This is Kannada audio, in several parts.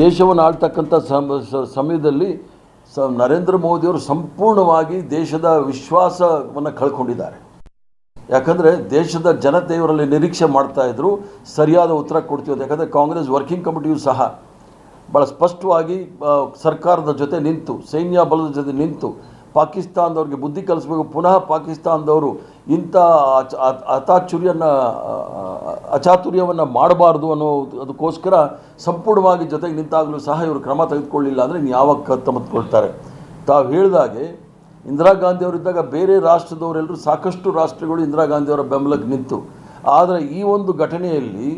ದೇಶವನ್ನು ಆಳ್ತಕ್ಕಂಥ ಸಮಯದಲ್ಲಿ ಸ, ನರೇಂದ್ರ ಮೋದಿಯವರು ಸಂಪೂರ್ಣವಾಗಿ ದೇಶದ ವಿಶ್ವಾಸವನ್ನು ಕಳ್ಕೊಂಡಿದ್ದಾರೆ. ಯಾಕಂದರೆ ದೇಶದ ಜನತೆ ಇವರಲ್ಲಿ ನಿರೀಕ್ಷೆ ಇದ್ದರು ಸರಿಯಾದ ಉತ್ತರ ಕೊಡ್ತೀವಿ ಯಾಕಂದರೆ ಕಾಂಗ್ರೆಸ್ ವರ್ಕಿಂಗ್ ಕಮಿಟಿಯು ಸಹ ಭಾಳ ಸ್ಪಷ್ಟವಾಗಿ ಸರ್ಕಾರದ ಜೊತೆ ನಿಂತು, ಸೈನ್ಯ ಬಲದ ಜೊತೆ ನಿಂತು, ಪಾಕಿಸ್ತಾನದವ್ರಿಗೆ ಬುದ್ಧಿ ಕಲಿಸ್ಬೇಕು, ಪುನಃ ಪಾಕಿಸ್ತಾನದವರು ಇಂಥ ಅಚ- ಅ- ಅಚಾತುರ್ಯನ ಅಚಾತುರ್ಯವನ್ನು ಮಾಡಬಾರ್ದು ಅನ್ನೋ ಅದಕ್ಕೋಸ್ಕರ ಸಂಪೂರ್ಣವಾಗಿ ಜೊತೆಗೆ ನಿಂತಾಗಲೂ ಸಹ ಇವರು ಕ್ರಮ ತೆಗೆದುಕೊಳ್ಳಿಲ್ಲ ಅಂದರೆ ಇನ್ನು ಯಾವಾಗ ಕ- ತೆಗೆದುಕೊಳ್ತಾರೆ ತಾವು ಹೇಳಿದಾಗೆ ಇಂದಿರಾ ಗಾಂಧಿಯವರಿದ್ದಾಗ ಬೇರೆ ರಾಷ್ಟ್ರದವರೆಲ್ಲರೂ ಸಾಕಷ್ಟು ರಾಷ್ಟ್ರಗಳು ಇಂದಿರಾ ಗಾಂಧಿಯವರ ಬೆಂಬಲಕ್ಕೆ ನಿಂತು. ಆದರೆ ಈ ಒಂದು ಘಟನೆಯಲ್ಲಿ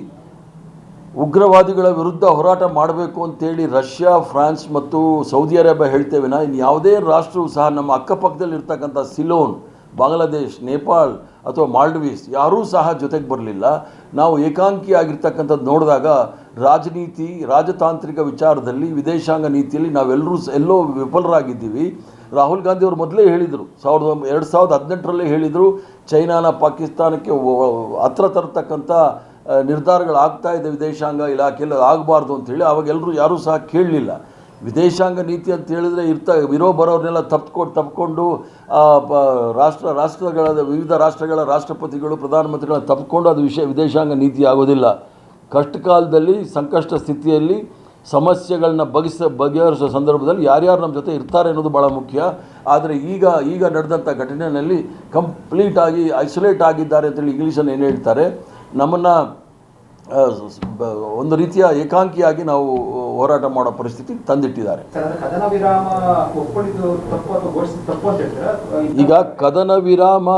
ಉಗ್ರವಾದಿಗಳ ವಿರುದ್ಧ ಹೋರಾಟ ಮಾಡಬೇಕು ಅಂತೇಳಿ ರಷ್ಯಾ, ಫ್ರಾನ್ಸ್ ಮತ್ತು ಸೌದಿ ಅರೇಬಿಯಾ ಹೇಳ್ತೇವೆ ನಾ, ಇನ್ನು ಯಾವುದೇ ರಾಷ್ಟ್ರವು ಸಹ ನಮ್ಮ ಅಕ್ಕಪಕ್ಕದಲ್ಲಿ ಇರ್ತಕ್ಕಂಥ ಸಿಲೋನ್ ಬಾಂಗ್ಲಾದೇಶ್, ನೇಪಾಳ್ ಅಥವಾ ಮಾಲ್ಡೀವ್ಸ್ ಯಾರೂ ಸಹ ಜೊತೆಗೆ ಬರಲಿಲ್ಲ. ನಾವು ಏಕಾಂಗಿ ಆಗಿರ್ತಕ್ಕಂಥದ್ದು ನೋಡಿದಾಗ ರಾಜನೀತಿ, ರಾಜತಾಂತ್ರಿಕ ವಿಚಾರದಲ್ಲಿ ವಿದೇಶಾಂಗ ನೀತಿಯಲ್ಲಿ ನಾವೆಲ್ಲರೂ ಎಲ್ಲೋ ವಿಫಲರಾಗಿದ್ದೀವಿ. ರಾಹುಲ್ ಗಾಂಧಿ ಅವರು ಮೊದಲೇ ಹೇಳಿದರು, ಸಾವಿರದ ಎರಡು ಸಾವಿರದ ಹದಿನೆಂಟರಲ್ಲೇ ಹೇಳಿದರು, ಚೈನಾನ ಪಾಕಿಸ್ತಾನಕ್ಕೆ ಹತ್ರ ತರತಕ್ಕಂಥ ನಿರ್ಧಾರಗಳಾಗ್ತಾ ಇದೆ ವಿದೇಶಾಂಗ ಇಲಾಖೆಯಲ್ಲಿ ಆಗಬಾರ್ದು ಅಂತೇಳಿ ಅವಾಗ ಎಲ್ಲರೂ ಯಾರೂ ಸಹ ಕೇಳಲಿಲ್ಲ. ವಿದೇಶಾಂಗ ನೀತಿ ಅಂತ ಹೇಳಿದ್ರೆ ಇರ್ತ ಇರೋ ಬರೋರ್ನೆಲ್ಲ ತಪ್ಪಿಕೊಂಡು ತಪ್ಪಿಕೊಂಡು ಆ, ರಾಷ್ಟ್ರ ರಾಷ್ಟ್ರಗಳ ವಿವಿಧ ರಾಷ್ಟ್ರಗಳ ರಾಷ್ಟ್ರಪತಿಗಳು ಪ್ರಧಾನಮಂತ್ರಿಗಳ ತಪ್ಕೊಂಡು ಅದು ವಿಷಯ ವಿದೇಶಾಂಗ ನೀತಿ ಆಗೋದಿಲ್ಲ. ಕಷ್ಟ ಕಾಲದಲ್ಲಿ ಸಂಕಷ್ಟ ಸ್ಥಿತಿಯಲ್ಲಿ ಸಮಸ್ಯೆಗಳನ್ನ ಬಗೆಸ ಬಗೆಹರಿಸೋ ಸಂದರ್ಭದಲ್ಲಿ ಯಾರ್ಯಾರು ನಮ್ಮ ಜೊತೆ ಇರ್ತಾರೆ ಅನ್ನೋದು ಭಾಳ ಮುಖ್ಯ. ಆದರೆ ಈಗ ಈಗ ನಡೆದಂಥ ಘಟನೆಯಲ್ಲಿ ಕಂಪ್ಲೀಟಾಗಿ ಐಸೋಲೇಟ್ ಆಗಿದ್ದಾರೆ ಅಂತೇಳಿ ಇಂಗ್ಲೀಷನ್ನು ಏನು ಹೇಳ್ತಾರೆ ನಮ್ಮನ್ನು ಒಂದು ರೀತಿಯ ಏಕಾಂಗಿಯಾಗಿ ನಾವು ಹೋರಾಟ ಮಾಡೋ ಪರಿಸ್ಥಿತಿ ತಂದಿಟ್ಟಿದ್ದಾರೆ. ಈಗ ಕದನ ವಿರಾಮ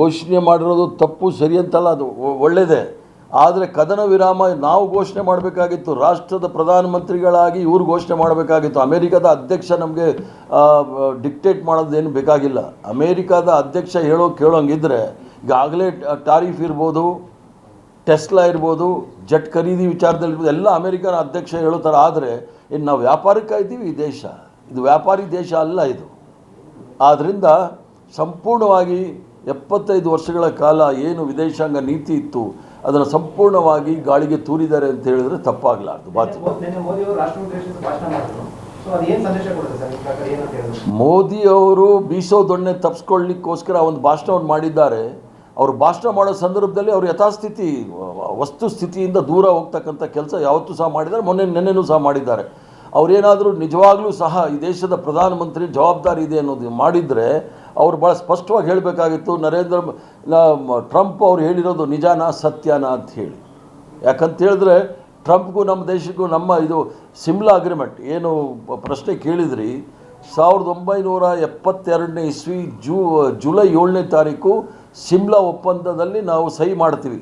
ಘೋಷಣೆ ಮಾಡಿರೋದು ತಪ್ಪು ಸರಿ ಅಂತಲ್ಲ ಅದು ಒಳ್ಳೆಯದೇ ಆದರೆ ಕದನ ವಿರಾಮ ನಾವು ಘೋಷಣೆ ಮಾಡಬೇಕಾಗಿತ್ತು ರಾಷ್ಟ್ರದ ಪ್ರಧಾನಮಂತ್ರಿಗಳಾಗಿ ಇವ್ರು ಘೋಷಣೆ ಮಾಡಬೇಕಾಗಿತ್ತು. ಅಮೇರಿಕಾದ ಅಧ್ಯಕ್ಷ ನಮಗೆ ಡಿಕ್ಟೇಟ್ ಮಾಡೋದೇನು ಬೇಕಾಗಿಲ್ಲ. ಅಮೇರಿಕಾದ ಅಧ್ಯಕ್ಷ ಹೇಳೋ ಕೇಳೋಂಗಿದ್ರೆ ಈಗಾಗಲೇ ಟಾರಿಫ್ ಇರ್ಬೋದು ಟೆಸ್ಲಾ ಇರ್ಬೋದು ಜೆಟ್ ಖರೀದಿ ವಿಚಾರದಲ್ಲಿ ಇರ್ಬೋದು ಎಲ್ಲ ಅಮೇರಿಕನ್ ಅಧ್ಯಕ್ಷ ಹೇಳೋ ಥರ ಆದರೆ ಇನ್ನು ನಾವು ವ್ಯಾಪಾರಕ್ಕೆ ಇದ್ದೀವಿ ಈ ದೇಶ. ಇದು ವ್ಯಾಪಾರಿ ದೇಶ ಅಲ್ಲ ಇದು. ಆದ್ದರಿಂದ ಸಂಪೂರ್ಣವಾಗಿ ಎಪ್ಪತ್ತೈದು ವರ್ಷಗಳ ಕಾಲ ಏನು ವಿದೇಶಾಂಗ ನೀತಿ ಇತ್ತು ಅದನ್ನು ಸಂಪೂರ್ಣವಾಗಿ ಗಾಳಿಗೆ ತೂರಿದ್ದಾರೆ ಅಂತ ಹೇಳಿದ್ರೆ ತಪ್ಪಾಗಲಾರ್ದು ಮೋದಿಯವರು ಮೋದಿ ಅವರು ಬೀಸೋ ದೊಣ್ಣೆ ತಪ್ಪಿಸ್ಕೊಳ್ಳಿಕ್ಕೋಸ್ಕರ ಒಂದು ಭಾಷಣವನ್ನು ಮಾಡಿದ್ದಾರೆ. ಅವರು ಭಾಷಣ ಮಾಡೋ ಸಂದರ್ಭದಲ್ಲಿ ಅವರು ಯಥಾಸ್ಥಿತಿ, ವಸ್ತು ಸ್ಥಿತಿಯಿಂದ ದೂರ ಹೋಗ್ತಕ್ಕಂಥ ಕೆಲಸ ಯಾವತ್ತೂ ಸಹ ಮಾಡಿದ್ದಾರೆ, ಮೊನ್ನೆ ನೆನ್ನೆನೂ ಸಹ ಮಾಡಿದ್ದಾರೆ. ಅವರೇನಾದರೂ ನಿಜವಾಗ್ಲೂ ಸಹ ಈ ದೇಶದ ಪ್ರಧಾನಮಂತ್ರಿ ಜವಾಬ್ದಾರಿ ಇದೆ ಅನ್ನೋದು ಮಾಡಿದರೆ ಅವರು ಭಾಳ ಸ್ಪಷ್ಟವಾಗಿ ಹೇಳಬೇಕಾಗಿತ್ತು, ನರೇಂದ್ರ ಟ್ರಂಪ್ ಅವ್ರು ಹೇಳಿರೋದು ನಿಜಾನ, ಸತ್ಯನ ಅಂತ ಹೇಳಿ. ಯಾಕಂತ ಹೇಳಿದ್ರೆ ಟ್ರಂಪ್ಗೂ ನಮ್ಮ ದೇಶಕ್ಕೂ ನಮ್ಮ ಇದು ಸಿಮ್ಲಾ ಅಗ್ರಿಮೆಂಟ್ ಏನು ಪ್ರಶ್ನೆ ಕೇಳಿದ್ರಿ, ಸಾವಿರದ ಒಂಬೈನೂರ ಎಪ್ಪತ್ತೆರಡನೇ ಇಸ್ವಿ ಜೂ, ಜುಲೈ ಏಳನೇ ತಾರೀಕು ಸಿಮ್ಲಾ ಒಪ್ಪಂದದಲ್ಲಿ ನಾವು ಸಹಿ ಮಾಡ್ತೀವಿ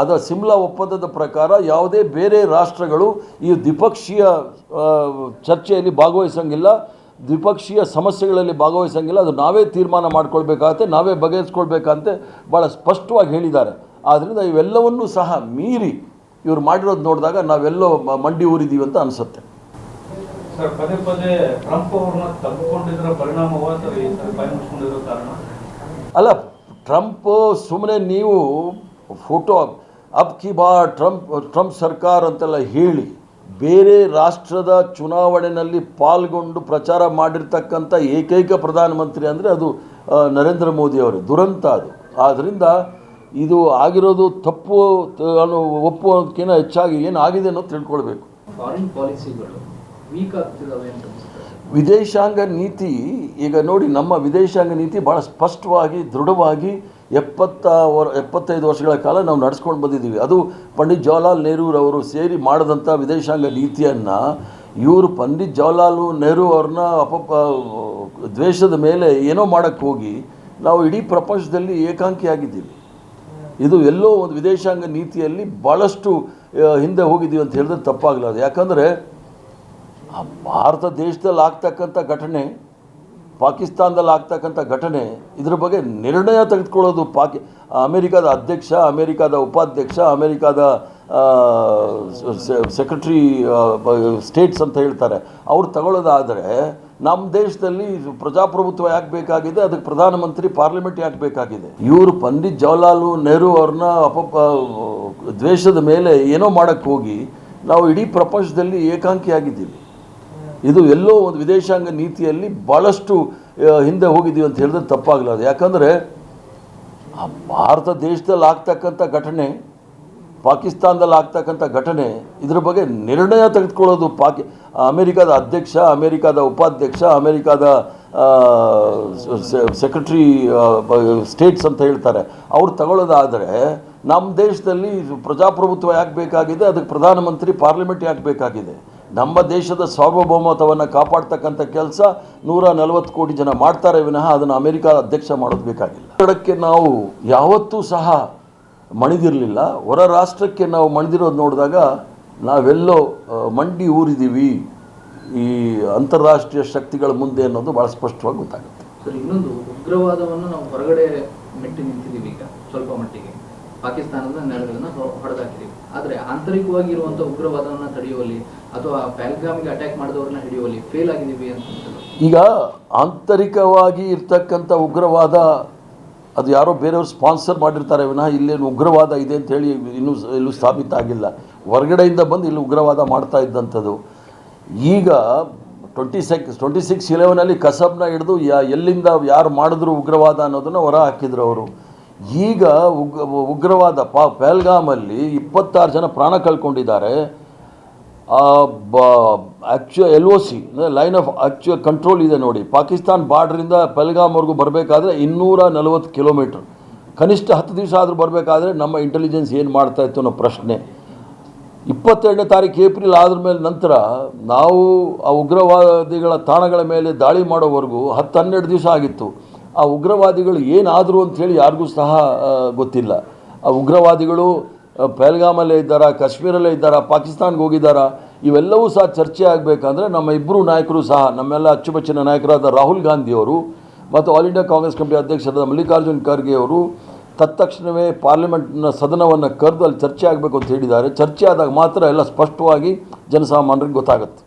ಅದರ ಸಿಮ್ಲಾ ಒಪ್ಪಂದದ ಪ್ರಕಾರ ಯಾವುದೇ ಬೇರೆ ರಾಷ್ಟ್ರಗಳು ಈ ದ್ವಿಪಕ್ಷೀಯ ಚರ್ಚೆಯಲ್ಲಿ ಭಾಗವಹಿಸಂಗಿಲ್ಲ ದ್ವಿಪಕ್ಷೀಯ ಸಮಸ್ಯೆಗಳಲ್ಲಿ ಭಾಗವಹಿಸಂಗಿಲ್ಲ. ಅದು ನಾವೇ ತೀರ್ಮಾನ ಮಾಡ್ಕೊಳ್ಬೇಕಾಗತ್ತೆ ನಾವೇ ಬಗೆಹರಿಸ್ಕೊಳ್ಬೇಕಂತೆ ಭಾಳ ಸ್ಪಷ್ಟವಾಗಿ ಹೇಳಿದ್ದಾರೆ. ಆದ್ದರಿಂದ ಇವೆಲ್ಲವನ್ನೂ ಸಹ ಮೀರಿ ಇವ್ರು ಮಾಡಿರೋದು ನೋಡಿದಾಗ ನಾವೆಲ್ಲೋ ಮಂಡಿ ಊರಿದ್ದೀವಿ ಅಂತ ಅನಿಸುತ್ತೆ. ಸರ್ ಪದೇ ಪದೇ ಟ್ರಂಪ್ ಅವ್ರನ್ನ ತಬ್ಬಿಕೊಂಡಿದ್ರ ಪರಿಣಾಮವ ಅಥವಾ ಈ ತರ ಕಾರಣ? ಅಲ್ಲ ಟ್ರಂಪ್ ಸುಮ್ಮನೆ ನೀವು ಫೋಟೋ, ಅಬ್ ಕಿ ಬಾ ಟ್ರಂಪ್ ಟ್ರಂಪ್ ಸರ್ಕಾರ ಅಂತೆಲ್ಲ ಹೇಳಿ, ಬೇರೆ ರಾಷ್ಟ್ರದ ಚುನಾವಣೆಯಲ್ಲಿ ಪಾಲ್ಗೊಂಡು ಪ್ರಚಾರ ಮಾಡಿರ್ತಕ್ಕಂಥ ಏಕೈಕ ಪ್ರಧಾನಮಂತ್ರಿ ಅಂದರೆ ಅದು ನರೇಂದ್ರ ಮೋದಿ ಅವರು, ದುರಂತ ಅದು. ಆದ್ದರಿಂದ ಇದು ಆಗಿರೋದು ತಪ್ಪು ಅನ್ನೋ ಒಪ್ಪುವುದಕ್ಕಿಂತ ಹೆಚ್ಚಾಗಿ ಏನಾಗಿದೆ ಅನ್ನೋದು ತಿಳ್ಕೊಳ್ಬೇಕು. ಫಾರಿನ್ ಪಾಲಿಸಿಗಳು ವೀಕ್ ಆಗ್ತಿದ್ದಾವೆ ಅಂತ ವಿದೇಶಾಂಗ ನೀತಿ, ಈಗ ನೋಡಿ ನಮ್ಮ ವಿದೇಶಾಂಗ ನೀತಿ ಭಾಳ ಸ್ಪಷ್ಟವಾಗಿ, ದೃಢವಾಗಿ ಎಪ್ಪತ್ತ ವರ್, ಎಪ್ಪತ್ತೈದು ವರ್ಷಗಳ ಕಾಲ ನಾವು ನಡೆಸ್ಕೊಂಡು ಬಂದಿದ್ದೀವಿ. ಅದು ಪಂಡಿತ್ ಜವಾಹರ್ಲಾಲ್ ನೆಹರೂರವರು ಸೇರಿ ಮಾಡಿದಂಥ ವಿದೇಶಾಂಗ ನೀತಿಯನ್ನು ಇವರು ಪಂಡಿತ್ ಜವಾಹರ್ಲಾಲ್ ನೆಹರು ಅವ್ರನ್ನ ಅಪಪ, ದ್ವೇಷದ ಮೇಲೆ ಏನೋ ಮಾಡೋಕ್ಕೆ ಹೋಗಿ ನಾವು ಇಡೀ ಪ್ರಪಂಚದಲ್ಲಿ ಏಕಾಂಕಿಯಾಗಿದ್ದೀವಿ ಇದು ಎಲ್ಲೋ ಒಂದು ವಿದೇಶಾಂಗ ನೀತಿಯಲ್ಲಿ ಭಾಳಷ್ಟು ಹಿಂದೆ ಹೋಗಿದ್ದೀವಿ ಅಂತ ಹೇಳಿದ್ರೆ ತಪ್ಪಾಗಲಾರದು. ಯಾಕಂದರೆ ಆ ಭಾರತ ದೇಶದಲ್ಲಿ ಆಗ್ತಕ್ಕಂಥ ಘಟನೆ, ಪಾಕಿಸ್ತಾನದಲ್ಲಿ ಆಗ್ತಕ್ಕಂಥ ಘಟನೆ, ಇದ್ರ ಬಗ್ಗೆ ನಿರ್ಣಯ ತೆಗೆದುಕೊಳ್ಳೋದು ಪಾಕಿ, ಅಮೇರಿಕಾದ ಅಧ್ಯಕ್ಷ, ಅಮೇರಿಕಾದ ಉಪಾಧ್ಯಕ್ಷ, ಅಮೇರಿಕಾದ ಸೆಕ್ರೆಟ್ರಿ ಸ್ಟೇಟ್ಸ್ ಅಂತ ಹೇಳ್ತಾರೆ. ಅವ್ರು ತಗೊಳ್ಳೋದಾದರೆ ನಮ್ಮ ದೇಶದಲ್ಲಿ ಪ್ರಜಾಪ್ರಭುತ್ವ ಯಾಕೆ ಬೇಕಾಗಿದೆ? ಅದಕ್ಕೆ ಪ್ರಧಾನಮಂತ್ರಿ ಪಾರ್ಲಿಮೆಂಟ್ ಯಾಕೆ ಬೇಕಾಗಿದೆ? ಇವರು ಪಂಡಿತ್ ಜವಾಹರ್ಲಾಲ್ ನೆಹರು ಅವ್ರನ್ನ ಅಪ ದ್ವೇಷದ ಮೇಲೆ ಏನೋ ಮಾಡೋಕ್ಕೆ ಹೋಗಿ, ನಾವು ಇಡೀ ಪ್ರಪಂಚದಲ್ಲಿ ಏಕಾಂಕಿಯಾಗಿದ್ದೀವಿ. ಇದು ಎಲ್ಲೋ ಒಂದು ವಿದೇಶಾಂಗ ನೀತಿಯಲ್ಲಿ ಭಾಳಷ್ಟು ಹಿಂದೆ ಹೋಗಿದ್ದೀವಿ ಅಂತ ಹೇಳಿದ್ರೆ ತಪ್ಪಾಗಲಾರ್ದು. ಯಾಕಂದರೆ ಆ ಭಾರತ ದೇಶದಲ್ಲಿ ಆಗ್ತಕ್ಕಂಥ ಘಟನೆ, ಪಾಕಿಸ್ತಾನದಲ್ಲಿ ಆಗ್ತಕ್ಕಂಥ ಘಟನೆ, ಇದ್ರ ಬಗ್ಗೆ ನಿರ್ಣಯ ತೆಗೆದುಕೊಳ್ಳೋದು ಪಾಕಿ, ಅಮೇರಿಕಾದ ಅಧ್ಯಕ್ಷ, ಅಮೇರಿಕಾದ ಉಪಾಧ್ಯಕ್ಷ, ಅಮೇರಿಕಾದ ಸೆಕ್ರೆಟ್ರಿ ಸ್ಟೇಟ್ಸ್ ಅಂತ ಹೇಳ್ತಾರೆ. ಅವ್ರು ತಗೊಳ್ಳೋದಾದರೆ ನಮ್ಮ ದೇಶದಲ್ಲಿ ಪ್ರಜಾಪ್ರಭುತ್ವ ಯಾಕೆ ಬೇಕಾಗಿದೆ? ಅದಕ್ಕೆ ಪ್ರಧಾನಮಂತ್ರಿ ಪಾರ್ಲಿಮೆಂಟ್ ಯಾಕೆ ಬೇಕಾಗಿದೆ? ನಮ್ಮ ದೇಶದ ಸಾರ್ವಭೌಮತವನ್ನು ಕಾಪಾಡ್ತಕ್ಕಂಥ ಕೆಲಸ ನೂರ ನಲವತ್ತು ಕೋಟಿ ಜನ ಮಾಡ್ತಾರೆ ವಿನಃ ಅದನ್ನು ಅಮೆರಿಕ ಅಧ್ಯಕ್ಷ ಮಾಡೋದು ಬೇಕಾಗಿಲ್ಲ. ಕನ್ನಡಕ್ಕೆ ನಾವು ಯಾವತ್ತೂ ಸಹ ಮಣಿದಿರಲಿಲ್ಲ. ಹೊರ ರಾಷ್ಟ್ರಕ್ಕೆ ನಾವು ಮಣಿದಿರೋದು ನೋಡಿದಾಗ ನಾವೆಲ್ಲೋ ಮಂಡಿ ಊರಿದ್ದೀವಿ ಈ ಅಂತಾರಾಷ್ಟ್ರೀಯ ಶಕ್ತಿಗಳ ಮುಂದೆ ಅನ್ನೋದು ಭಾಳ ಸ್ಪಷ್ಟವಾಗಿ ಗೊತ್ತಾಗುತ್ತೆ. ಸರ್, ಇನ್ನೊಂದು ಉಗ್ರವಾದವನ್ನು ನಾವು ಹೊರಗಡೆ ಮೆಟ್ಟಿ ನಿಂತಿದ್ದೀವಿ ಈಗ ಸ್ವಲ್ಪ ಮಟ್ಟಿಗೆ. ಪಾಕಿಸ್ತಾನದ ನೆಲಗಳನ್ನು ಹೊಡೆದಾಕಿದ್ದೀವಿ. ಆದರೆ ಆಂತರಿಕವಾಗಿ ಇರುವಂಥ ಉಗ್ರವಾದವನ್ನು ತಡೆಯುವಲ್ಲಿ ಈಗ ಆಂತರಿಕವಾಗಿ ಇರ್ತಕ್ಕಂಥ ಉಗ್ರವಾದ, ಅದು ಯಾರೋ ಬೇರೆಯವರು ಸ್ಪಾನ್ಸರ್ ಮಾಡಿರ್ತಾರೆ, ವಿನಃ ಇಲ್ಲೇನು ಉಗ್ರವಾದ ಇದೆ ಅಂತ ಹೇಳಿ ಇನ್ನೂ ಇಲ್ಲೂ ಸ್ಥಾಪಿತ ಆಗಿಲ್ಲ. ಹೊರಗಡೆಯಿಂದ ಬಂದು ಇಲ್ಲಿ ಉಗ್ರವಾದ ಮಾಡ್ತಾ ಇದ್ದಂಥದ್ದು. ಈಗ ಟ್ವೆಂಟಿ ಸೆಕ್ಸ್ ಟ್ವೆಂಟಿ ಸಿಕ್ಸ್ ಇಲೆವನಲ್ಲಿ ಕಸಬ್ನ ಹಿಡಿದು ಯಾ, ಎಲ್ಲಿಂದ ಯಾರು ಮಾಡಿದ್ರು ಉಗ್ರವಾದ ಅನ್ನೋದನ್ನು ಹೊರ ಹಾಕಿದ್ರು ಅವರು. ಈಗ ಉಗ್, ಉಗ್ರವಾದ ಪಾ ಪೆಹಲ್ಗಾಮಲ್ಲಿ ಇಪ್ಪತ್ತಾರು ಜನ ಪ್ರಾಣ ಕಳ್ಕೊಂಡಿದ್ದಾರೆ. ಆ್ಯಕ್ಚು L O C line of actual control ಇದೆ ನೋಡಿ. ಪಾಕಿಸ್ತಾನ್ ಬಾರ್ಡ್ರಿಂದ ಪೆಲ್ಗಾಮ್ವರೆಗೂ ಬರಬೇಕಾದ್ರೆ ಇನ್ನೂರ ನಲವತ್ತು ಕಿಲೋಮೀಟ್ರ್. ಕನಿಷ್ಠ ಹತ್ತು ದಿವಸ ಆದರೂ ಬರಬೇಕಾದ್ರೆ ನಮ್ಮ ಇಂಟೆಲಿಜೆನ್ಸ್ ಏನು ಮಾಡ್ತಾ ಇತ್ತು ಅನ್ನೋ ಪ್ರಶ್ನೆ. ಇಪ್ಪತ್ತೆರಡನೇ ತಾರೀಕು ಏಪ್ರಿಲ್ ಆದ್ರ ಮೇಲೆ ನಂತರ ನಾವು ಆ ಉಗ್ರವಾದಿಗಳ ತಾಣಗಳ ಮೇಲೆ ದಾಳಿ ಮಾಡೋವರೆಗೂ ಹತ್ತು ಹನ್ನೆರಡು ದಿವಸ ಆಗಿತ್ತು. ಆ ಉಗ್ರವಾದಿಗಳು ಏನಾದರು ಅಂಥೇಳಿ ಯಾರಿಗೂ ಸಹ ಗೊತ್ತಿಲ್ಲ. ಆ ಉಗ್ರವಾದಿಗಳು ಪಹಲ್ಗಾಮಲ್ಲೇ ಇದ್ದಾರಾ, ಕಾಶ್ಮೀರಲ್ಲೇ ಇದ್ದಾರಾ, ಪಾಕಿಸ್ತಾನ್ಗೆ ಹೋಗಿದ್ದಾರಾ, ಇವೆಲ್ಲವೂ ಸಹ ಚರ್ಚೆ ಆಗಬೇಕಂದ್ರೆ ನಮ್ಮ ಇಬ್ಬರು ನಾಯಕರು ಸಹ, ನಮ್ಮೆಲ್ಲ ಅಚ್ಚುಮೆಚ್ಚಿನ ನಾಯಕರಾದ ರಾಹುಲ್ ಗಾಂಧಿಯವರು ಮತ್ತು ಆಲ್ ಇಂಡಿಯಾ ಕಾಂಗ್ರೆಸ್ ಕಮಿಟಿ ಅಧ್ಯಕ್ಷರಾದ ಮಲ್ಲಿಕಾರ್ಜುನ್ ಖರ್ಗೆ ಅವರು ತತ್ಕ್ಷಣವೇ ಪಾರ್ಲಿಮೆಂಟ್ನ ಸದನವನ್ನು ಕರೆದು ಅಲ್ಲಿ ಚರ್ಚೆ ಆಗಬೇಕು ಅಂತ ಹೇಳಿದ್ದಾರೆ. ಚರ್ಚೆ ಆದಾಗ ಮಾತ್ರ ಎಲ್ಲ ಸ್ಪಷ್ಟವಾಗಿ ಜನಸಾಮಾನ್ಯರಿಗೆ ಗೊತ್ತಾಗುತ್ತೆ.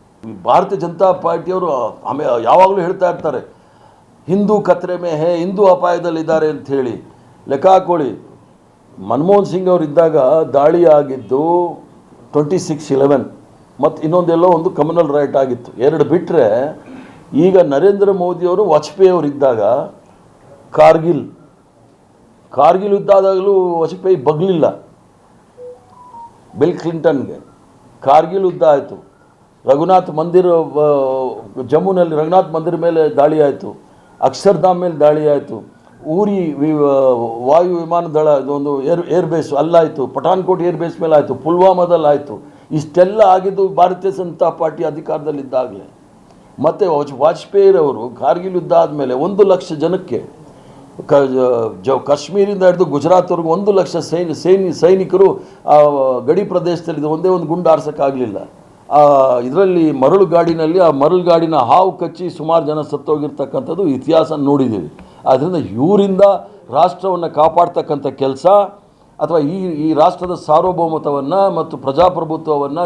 ಭಾರತೀಯ ಜನತಾ ಪಾರ್ಟಿಯವರು ಆಮೇಲೆ ಯಾವಾಗಲೂ ಹೇಳ್ತಾ ಇರ್ತಾರೆ, ಹಿಂದೂ ಕತ್ರೆ ಮೇ ಹೇ ಹಿಂದೂ ಅಪಾಯದಲ್ಲಿದ್ದಾರೆ ಅಂತ ಹೇಳಿ. ಲೆಕ್ಕ ಹಾಕೊಳ್ಳಿ ಮನಮೋಹನ್ ಸಿಂಗ್ ಅವರು ಇದ್ದಾಗ ದಾಳಿ ಆಗಿದ್ದು ಟ್ವೆಂಟಿ ಸಿಕ್ಸ್ ಇಲೆವೆನ್ ಮತ್ತು ಇನ್ನೊಂದೆಲ್ಲೋ ಒಂದು ಕಮ್ಯುನಲ್ ರೈಟ್ ಆಗಿತ್ತು. ಎರಡು ಬಿಟ್ಟರೆ ಈಗ ನರೇಂದ್ರ ಮೋದಿಯವರು ವಾಜಪೇಯಿ ಅವರು ಇದ್ದಾಗ ಕಾರ್ಗಿಲ್. ಕಾರ್ಗಿಲ್ ಯುದ್ಧ ಆದಾಗಲೂ ವಾಜಪೇಯಿ ಬಗ್ಲಿಲ್ಲ. ಬಿಲ್ ಕ್ಲಿಂಟನ್ಗೆ. ಕಾರ್ಗಿಲ್ ಯುದ್ಧ ಆಯಿತು. ರಘುನಾಥ್ ಮಂದಿರ ಜಮ್ಮುನಲ್ಲಿ ರಘುನಾಥ್ ಮಂದಿರ ಮೇಲೆ ದಾಳಿ ಆಯಿತು. ಅಕ್ಷರ್ಧಾಮ್ ಮೇಲೆ ದಾಳಿ ಆಯಿತು. ಊರಿ ವಾಯು ವಿಮಾನ ದಳ ಇದೊಂದು ಏರ್ ಏರ್ ಬೇಸ್ ಅಲ್ಲಾಯಿತು. ಪಠಾನ್ಕೋಟ್ ಏರ್ ಬೇಸ್ ಮೇಲೆ ಆಯಿತು ಪುಲ್ವಾಮಾದಲ್ಲಿ ಆಯಿತು ಇಷ್ಟೆಲ್ಲ ಆಗಿದ್ದು ಭಾರತೀಯ ಜನತಾ ಪಾರ್ಟಿ ಅಧಿಕಾರದಲ್ಲಿದ್ದಾಗಲೇ. ಮತ್ತು ವಾಜ್, ವಾಜಪೇಯಿರವರು ಕಾರ್ಗಿಲ್ ಯುದ್ಧ ಆದಮೇಲೆ ಒಂದು ಲಕ್ಷ ಜನಕ್ಕೆ ಕ, ಜ ಕಾಶ್ಮೀರಿಂದ ಹಿಡಿದು ಗುಜರಾತ್ವರೆಗೂ ಒಂದು ಲಕ್ಷ ಸೈನ್ಯ ಸೈನಿ, ಸೈನಿಕರು ಆ, ಗಡಿ ಪ್ರದೇಶದಲ್ಲಿ ಒಂದೇ ಒಂದು ಗುಂಡು ಆರಿಸೋಕ್ಕಾಗಲಿಲ್ಲ. ಇದರಲ್ಲಿ ಮರಳು ಗಾಡಿನಲ್ಲಿ ಆ ಮರಳು ಗಾಡಿನ ಹಾವು ಕಚ್ಚಿ ಸುಮಾರು ಜನ ಸತ್ತೋಗಿರ್ತಕ್ಕಂಥದ್ದು ಇತಿಹಾಸ ನೋಡಿದ್ದೀವಿ. ಆದ್ದರಿಂದ ಇವರಿಂದ ರಾಷ್ಟ್ರವನ್ನು ಕಾಪಾಡ್ತಕ್ಕಂಥ ಕೆಲಸ ಅಥವಾ ಈ ಈ ರಾಷ್ಟ್ರದ ಸಾರ್ವಭೌಮತವನ್ನು ಮತ್ತು ಪ್ರಜಾಪ್ರಭುತ್ವವನ್ನು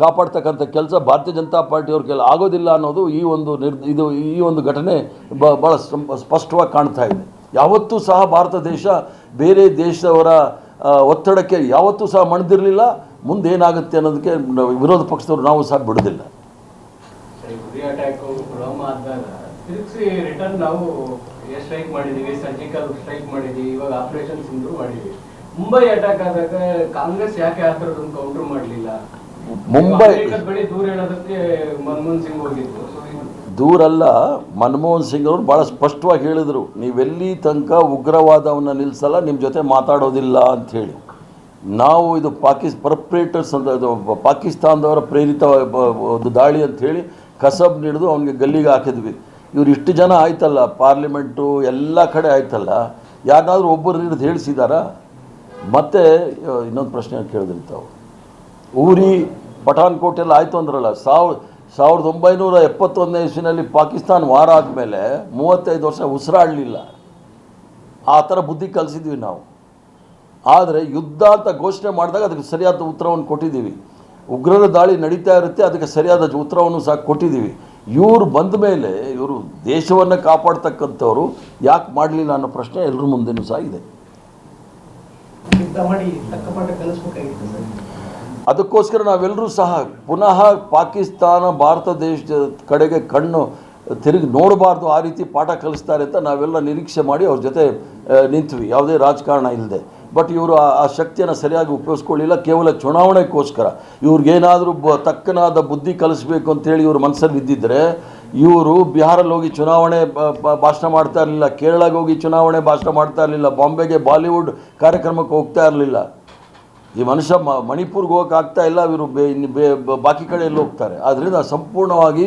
ಕಾಪಾಡ್ತಕ್ಕಂಥ ಕೆಲಸ ಭಾರತೀಯ ಜನತಾ ಪಾರ್ಟಿಯವ್ರ ಕೆಲ ಆಗೋದಿಲ್ಲ ಅನ್ನೋದು ಈ ಒಂದು ನಿರ್ ಇದು ಈ ಒಂದು ಘಟನೆ ಬ ಭಾಳ ಸ್ಪಷ್ಟವಾಗಿ ಕಾಣ್ತಾ ಇದೆ. ಯಾವತ್ತೂ ಸಹ ಭಾರತ ದೇಶ ಬೇರೆ ದೇಶದವರ ಒತ್ತಡಕ್ಕೆ ಯಾವತ್ತೂ ಸಹ ಮಣಿದಿರಲಿಲ್ಲ. ಮುಂದೇನಾಗುತ್ತೆ ಅನ್ನೋದಕ್ಕೆ ವಿರೋಧ ಪಕ್ಷದವರು ನಾವು ಸಹ ಬಿಡೋದಿಲ್ಲ. ಅಟ್ಯಾಕ್ ಪುಲ್ವಾಮಾ ಆದಾಗ ತಿರುಗಿಸಿ ರಿಟರ್ನ್ ನಾವು ಸ್ಟ್ರೈಕ್ ಮಾಡಿದ್ದೀವಿ ಸರ್ಜಿಕಲ್ ಸ್ಟ್ರೈಕ್ ಮಾಡಿದ್ದೀವಿ ಇವಾಗ ಆಪರೇಷನ್ ಸಿಂಧು ಮಾಡಿದೀವಿ. ಮುಂಬೈ ಅಟ್ಯಾಕ್ ಆದಾಗ ಕಾಂಗ್ರೆಸ್ ಯಾಕೆ ಆ ಥರದೊಂದು ಕೌಂಟರ್ ಮಾಡಲಿಲ್ಲ? ಮುಂಬೈ ಬಳಿ ದೂರ ಹೇಳೋದಕ್ಕೆ ಮನಮೋಹನ್ ಸಿಂಗ್ ಹೋಗಿದ್ರು. ಇದು- ದೂರಲ್ಲ ಮನಮೋಹನ್ ಸಿಂಗ್ ಅವರು ಭಾಳ ಸ್ಪಷ್ಟವಾಗಿ ಹೇಳಿದರು ನೀವೆಲ್ಲಿ ತನಕ ಉಗ್ರವಾದವನ್ನು ನಿಲ್ಲಿಸಲ್ಲ ನಿಮ್ಮ ಜೊತೆ ಮಾತಾಡೋದಿಲ್ಲ ಅಂಥೇಳಿ ನಾವು ಇದು ಪಾಕಿಸ್ ಪರ್ಪ್ರೇಟರ್ಸ್ ಅಂತ ಇದು ಪಾಕಿಸ್ತಾನದವರ ಪ್ರೇರಿತ ಒಂದು ದಾಳಿ ಅಂಥೇಳಿ ಕಸಬ್ ಹಿಡಿದು ಅವನಿಗೆ ಗಲ್ಲಿಗೆ ಹಾಕಿದ್ವಿ. ಇವ್ರು ಇಷ್ಟು ಜನ ಆಯ್ತಲ್ಲ, ಪಾರ್ಲಿಮೆಂಟು ಎಲ್ಲ ಕಡೆ ಆಯ್ತಲ್ಲ ಯಾರಾದರೂ ಒಬ್ಬರು ಹಿಡಿದು ಹೇಳಿಸಿದಾರಾ? ಮತ್ತೆ ಇನ್ನೊಂದು ಪ್ರಶ್ನೆ ಕೇಳಿದ್ರಿ ತಾವು ಊರಿ ಪಠಾನ್ಕೋಟ್ ಎಲ್ಲ ಆಯಿತು ಅಂದ್ರಲ್ಲ ಸಾವಿರ ಸಾವಿರದ ಒಂಬೈನೂರ ಎಪ್ಪತ್ತೊಂದನೇ ಇಸ್ವಿನಲ್ಲಿ ಪಾಕಿಸ್ತಾನ ವಾರ ಆದಮೇಲೆ ಮೂವತ್ತೈದು ವರ್ಷ ಉಸಿರಾಡಲಿಲ್ಲ. ಆ ಥರ ಬುದ್ಧಿ ಕಲಿಸಿದ್ವಿ ನಾವು. ಆದರೆ ಯುದ್ಧ ಅಂತ ಘೋಷಣೆ ಮಾಡಿದಾಗ ಅದಕ್ಕೆ ಸರಿಯಾದ ಉತ್ತರವನ್ನು ಕೊಟ್ಟಿದ್ದೀವಿ. ಉಗ್ರರ ದಾಳಿ ನಡೀತಾ ಇರುತ್ತೆ, ಅದಕ್ಕೆ ಸರಿಯಾದ ಉತ್ತರವನ್ನು ಸಹ ಕೊಟ್ಟಿದ್ದೀವಿ. ಇವರು ಬಂದ ಮೇಲೆ ಇವರು ದೇಶವನ್ನು ಕಾಪಾಡ್ತಕ್ಕಂಥವ್ರು ಯಾಕೆ ಮಾಡಲಿಲ್ಲ ಅನ್ನೋ ಪ್ರಶ್ನೆ ಎಲ್ಲರ ಮುಂದೆನೂ ಸಹ ಇದೆ. ಅದಕ್ಕೋಸ್ಕರ ನಾವೆಲ್ಲರೂ ಸಹ ಪುನಃ ಪಾಕಿಸ್ತಾನ ಭಾರತ ದೇಶದ ಕಡೆಗೆ ಕಣ್ಣು ತಿರುಗಿ ನೋಡಬಾರ್ದು ಆ ರೀತಿ ಪಾಠ ಕಲಿಸ್ತಾರೆ ಅಂತ ನಾವೆಲ್ಲ ನಿರೀಕ್ಷೆ ಮಾಡಿ ಅವ್ರ ಜೊತೆ ನಿಂತ್ವಿ. ಯಾವುದೇ ರಾಜಕಾರಣ ಇಲ್ಲದೆ ಬಟ್ ಇವರು ಆ ಶಕ್ತಿಯನ್ನು ಸರಿಯಾಗಿ ಉಪಯೋಗಿಸ್ಕೊಳ್ಳಿಲ್ಲ, ಕೇವಲ ಚುನಾವಣೆಗೋಸ್ಕರ. ಇವ್ರಿಗೇನಾದರೂ ಬ, ತಕ್ಕನಾದ ಬುದ್ಧಿ ಕಲಿಸ್ಬೇಕು ಅಂತೇಳಿ ಇವ್ರ ಮನಸ್ಸಲ್ಲಿ ಇದ್ದಿದ್ದರೆ ಇವರು ಬಿಹಾರಲ್ಲಿ ಹೋಗಿ ಚುನಾವಣೆ ಭಾಷಣ ಮಾಡ್ತಾ ಇರಲಿಲ್ಲ, ಕೇರಳಗೆ ಹೋಗಿ ಚುನಾವಣೆ ಭಾಷಣ ಮಾಡ್ತಾ ಇರಲಿಲ್ಲ, ಬಾಂಬೆಗೆ ಬಾಲಿವುಡ್ ಕಾರ್ಯಕ್ರಮಕ್ಕೆ ಹೋಗ್ತಾ ಇರಲಿಲ್ಲ. ಈ ಮನುಷ್ಯ ಮ, ಮಣಿಪುರ್ಗೆ ಹೋಗೋಕ್ಕಾಗ್ತಾ ಇಲ್ಲ, ಇವರು ಬೇ ಬೇ ಬಾಕಿ ಕಡೆಯಲ್ಲಿ ಹೋಗ್ತಾರೆ. ಆದ್ದರಿಂದ ಸಂಪೂರ್ಣವಾಗಿ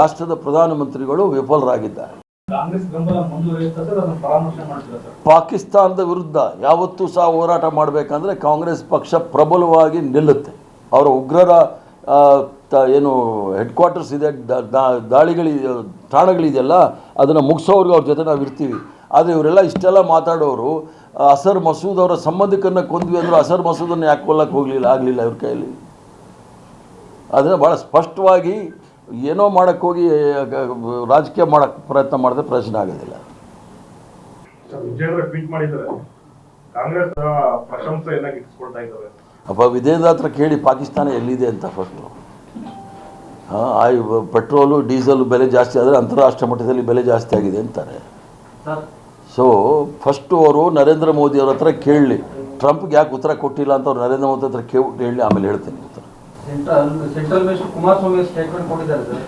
ರಾಷ್ಟ್ರದ ಪ್ರಧಾನಮಂತ್ರಿಗಳು ವಿಫಲರಾಗಿದ್ದಾರೆ. ಪಾಕಿಸ್ತಾನದ ವಿರುದ್ಧ ಯಾವತ್ತೂ ಸಹ ಹೋರಾಟ ಮಾಡಬೇಕಂದ್ರೆ ಕಾಂಗ್ರೆಸ್ ಪಕ್ಷ ಪ್ರಬಲವಾಗಿ ನಿಲ್ಲುತ್ತೆ. ಅವರ ಉಗ್ರರ ಏನು ಹೆಡ್ ಕ್ವಾರ್ಟರ್ಸ್ ಇದೆ ದಾಳಿಗಳಿ ಠಾಣಗಳಿದೆಯಲ್ಲ ಅದನ್ನು ಮುಗಿಸೋರ್ಗೆ ಅವ್ರ ಜೊತೆ ನಾವು ಇರ್ತೀವಿ. ಆದರೆ ಇವರೆಲ್ಲ ಇಷ್ಟೆಲ್ಲ ಮಾತಾಡೋರು ಅಸರ್ ಮಸೂದ್ ಅವರ ಸಂಬಂಧಿಕರನ್ನ ಕೊಂದ್ವಿ ಅಂದ್ರೆ ಅಸರ್ ಮಸೂದನ್ನು ಯಾಕೆ ಕೊಲ್ಲಕ್ಕೆ ಹೋಗಲಿಲ್ಲ, ಆಗಲಿಲ್ಲ ಇವ್ರ ಕೈಯಲ್ಲಿ. ಅದನ್ನು ಭಾಳ ಸ್ಪಷ್ಟವಾಗಿ ಏನೋ ಮಾಡೋಕ್ಕೆ ಹೋಗಿ ರಾಜಕೀಯ ಮಾಡೋಕ್ಕೆ ಪ್ರಯತ್ನ ಮಾಡಿದ್ರೆ ಪ್ರಯೋಜನ ಆಗೋದಿಲ್ಲ. ಅಪ್ಪ ವಿಜೇಂದ್ರ ಹತ್ರ ಕೇಳಿ ಪಾಕಿಸ್ತಾನ ಎಲ್ಲಿದೆ ಅಂತ ಫಸ್ಟು ಹಾಂ ಆಯ್ ಪೆಟ್ರೋಲು ಡೀಸೆಲ್ ಬೆಲೆ ಜಾಸ್ತಿ ಆದರೆ ಅಂತಾರಾಷ್ಟ್ರೀಯ ಮಟ್ಟದಲ್ಲಿ ಬೆಲೆ ಜಾಸ್ತಿ ಆಗಿದೆ ಅಂತಾರೆ. ಸೊ ಫಸ್ಟು ಅವರು ನರೇಂದ್ರ ಮೋದಿ ಅವ್ರ ಹತ್ರ ಕೇಳಲಿ ಟ್ರಂಪ್ಗೆ ಯಾಕೆ ಉತ್ತರ ಕೊಟ್ಟಿಲ್ಲ ಅಂತ ಅವ್ರು ನರೇಂದ್ರ ಮೋದಿ ಹತ್ರ ಕೇಳಿ ಹೇಳಿ ಆಮೇಲೆ ಹೇಳ್ತೀನಿ. Central central minister Kumaraswamy statement ಕೊಟ್ಟಿದ್ದಾರೆ ಸರ್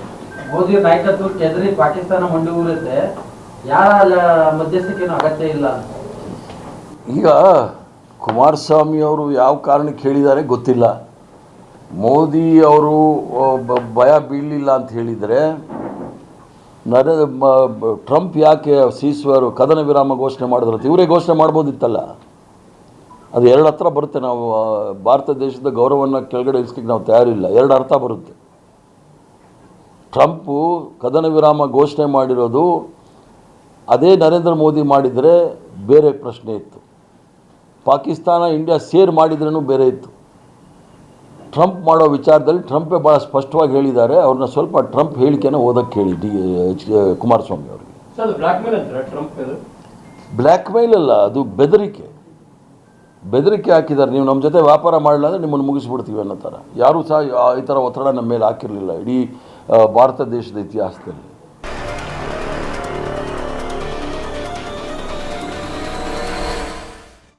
ಮೋದಿ ನಾಯಕತ್ವ ಎದುರಿ ಪಾಕಿಸ್ತಾನ ಮಂಡಿ ಊರುತ್ತೆ ಯಾರ ಮಧ್ಯಸ್ಥಿಕೆನೂ ಅಗತ್ಯ ಇಲ್ಲ. ಈಗ ಕುಮಾರಸ್ವಾಮಿ ಅವರು ಯಾವ ಕಾರಣಕ್ಕೆ ಹೇಳಿದ್ದಾರೆ ಗೊತ್ತಿಲ್ಲ. ಮೋದಿ ಅವರು ಭಯ ಬೀಳಲಿಲ್ಲ ಅಂತ ಹೇಳಿದರೆ, ನರೇ ಟ್ರಂಪ್ ಯಾಕೆ ಸೀಸ್ವರು, ಕದನ ವಿರಾಮ ಘೋಷಣೆ ಮಾಡಿದ್ರು ಇವರೇ ಘೋಷಣೆ ಮಾಡ್ಬೋದಿತ್ತಲ್ಲ? ಅದು ಎರಡು ಹತ್ರ ಬರುತ್ತೆ. ನಾವು ಭಾರತ ದೇಶದ ಗೌರವವನ್ನು ಕೆಳಗಡೆ ಇಳಿಸ್ಲಿಕ್ಕೆ ನಾವು ತಯಾರಿಲ್ಲ. ಎರಡು ಅರ್ಥ ಬರುತ್ತೆ. ಟ್ರಂಪು ಕದನ ವಿರಾಮ ಘೋಷಣೆ ಮಾಡಿರೋದು ಅದೇ ನರೇಂದ್ರ ಮೋದಿ ಮಾಡಿದರೆ ಬೇರೆ ಪ್ರಶ್ನೆ ಇತ್ತು. ಪಾಕಿಸ್ತಾನ ಇಂಡಿಯಾ ಸೇರ್ ಮಾಡಿದ್ರೂ ಬೇರೆ ಇತ್ತು. ಟ್ರಂಪ್ ಮಾಡೋ ವಿಚಾರದಲ್ಲಿ ಟ್ರಂಪೇ ಭಾಳ ಸ್ಪಷ್ಟವಾಗಿ ಹೇಳಿದ್ದಾರೆ. ಅವ್ರನ್ನ ಸ್ವಲ್ಪ ಟ್ರಂಪ್ ಹೇಳಿಕೆನ ಓದಕ್ಕೆ ಹೇಳಿ ಡಿ ಎಚ್ ಕುಮಾರಸ್ವಾಮಿ ಅವರಿಗೆ. ಬ್ಲ್ಯಾಕ್ ಮೇಲ್ ಅಲ್ಲ ಅದು ಬೆದರಿಕೆ. ಬೆದರಿಕೆ ಹಾಕಿದ್ದಾರೆ. ನೀವು ನಮ್ಮ ಜೊತೆ ವ್ಯಾಪಾರ ಮಾಡಲಿಲ್ಲ ಅಂದರೆ ನಿಮ್ಮನ್ನು ಮುಗಿಸ್ಬಿಡ್ತೀವಿ ಅನ್ನೋ ಥರ. ಯಾರೂ ಸಹ ಈ ಥರ ಒತ್ತಡ ನಮ್ಮ ಮೇಲೆ ಹಾಕಿರಲಿಲ್ಲ. ಇಡೀ ಭಾರತ ದೇಶದ ಇತಿಹಾಸದಲ್ಲಿ.